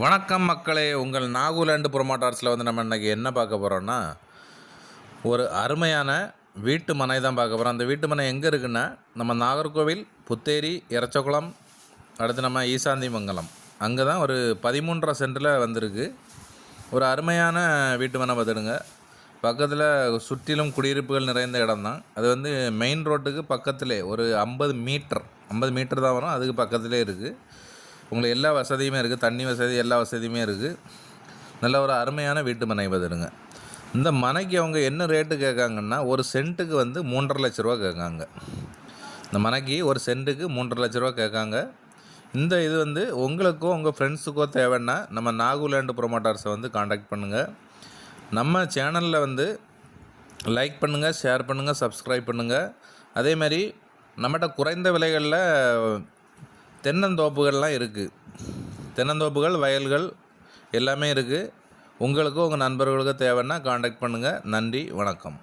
வணக்கம் மக்களே. உங்கள் நாகுலேண்டு ப்ரொமோட்டார்ஸில் வந்து நம்ம இன்றைக்கி என்ன பார்க்க போகிறோன்னா ஒரு அருமையான வீட்டு மனை தான் பார்க்க போகிறோம் அந்த வீட்டு மனை எங்கே இருக்குன்னா நம்ம நாகர்கோவில் புத்தேரி இறச்சகுளம் அடுத்து நம்ம ஈசாந்தி மங்கலம். அங்கே தான் ஒரு பதிமூன்றரை சென்டில் வந்திருக்கு. ஒரு அருமையான வீட்டு மனை பார்த்துடுங்க. பக்கத்தில் சுற்றிலும் குடியிருப்புகள் நிறைந்த இடம் தான். அது வந்து மெயின் ரோட்டுக்கு பக்கத்திலே ஒரு ஐம்பது மீட்டர். ஐம்பது மீட்டர் தான் வரும். அதுக்கு பக்கத்திலே இருக்குது உங்களுக்கு எல்லா வசதியுமே இருக்குது தண்ணி வசதி எல்லா வசதியுமே இருக்குது. நல்ல ஒரு அருமையான வீட்டு மனை பதிலுங்க இந்த மனைக்கு அவங்க என்ன ரேட்டு கேட்காங்கன்னா ஒரு சென்ட்டுக்கு வந்து மூன்றரை லட்ச ரூபா கேட்காங்க. இந்த மனைக்கு ஒரு சென்ட்டுக்கு மூன்றரை லட்ச ரூபா கேட்காங்க. இந்த இது வந்து உங்களுக்கோ உங்கள் ஃப்ரெண்ட்ஸுக்கோ தேவைன்னா நம்ம நாகுலேண்டு ப்ரொமோட்டர்ஸை வந்து காண்டாக்ட் பண்ணுங்கள் நம்ம சேனலில் வந்து லைக் பண்ணுங்கள் ஷேர் பண்ணுங்கள் சப்ஸ்கிரைப் பண்ணுங்கள் அதே மாதிரி நம்மகிட்ட குறைந்த விலைகளில் தென்னந்தோப்புகள்லாம் இருக்குது தென்னந்தோப்புகள் வயல்கள் எல்லாமே இருக்குது உங்களுக்கும் உங்கள் நண்பர்களுக்கும் தேவைன்னா காண்டாக்ட் பண்ணுங்கள் நன்றி வணக்கம்.